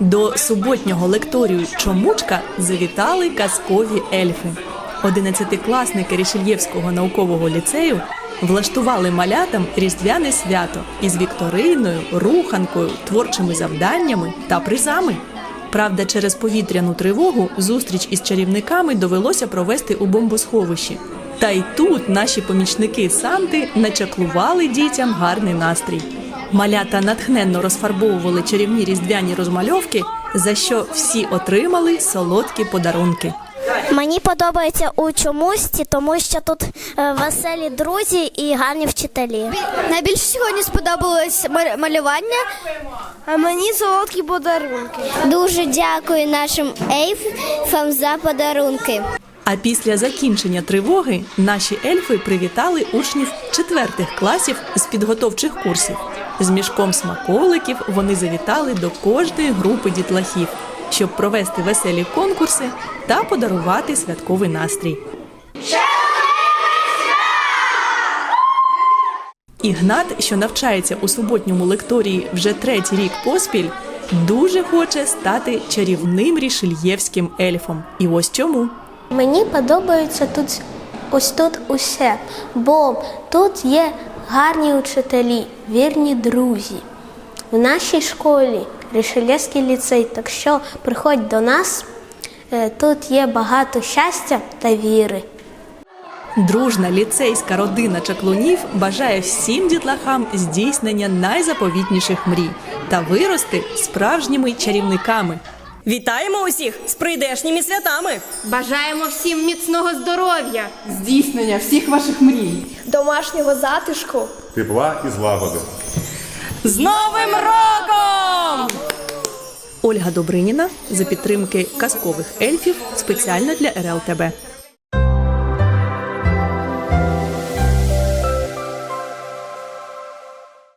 До суботнього лекторію Чомучка завітали казкові ельфи. Одинадцятикласники Рішельєвського наукового ліцею влаштували малятам різдвяне свято із вікториною, руханкою, творчими завданнями та призами. Правда, через повітряну тривогу зустріч із чарівниками довелося провести у бомбосховищі. Та й тут наші помічники Санти начаклували дітям гарний настрій. Малята натхненно розфарбовували чарівні різдвяні розмальовки, за що всі отримали солодкі подарунки. Мені подобається у чомусь, тому що тут е, веселі друзі і гарні вчителі. Найбільше сьогодні сподобалось малювання, а мені солодкі подарунки. Дуже дякую нашим ейфам за подарунки. А після закінчення тривоги наші ельфи привітали учнів четвертих класів з підготовчих курсів. З мішком смаколиків вони завітали до кожної групи дітлахів, щоб провести веселі конкурси та подарувати святковий настрій. Ігнат, що навчається у суботньому лекторії вже третій рік поспіль, дуже хоче стати чарівним рішельєвським ельфом. І ось чому. Мені подобається тут ось тут усе, бо тут є гарні учителі, вірні друзі. В нашій школі Рішелєвський ліцей, так що приходь до нас, е, тут є багато щастя та віри. Дружна ліцейська родина чаклунів бажає всім дітлахам здійснення найзаповітніших мрій та вирости справжніми чарівниками. Вітаємо усіх з прийдешніми святами! Бажаємо всім міцного здоров'я, здійснення всіх ваших мрій. Домашнього затишку. тепла і злагоди. З Новим роком! Ольга Добриніна за підтримки казкових ельфів спеціально для РЛТБ.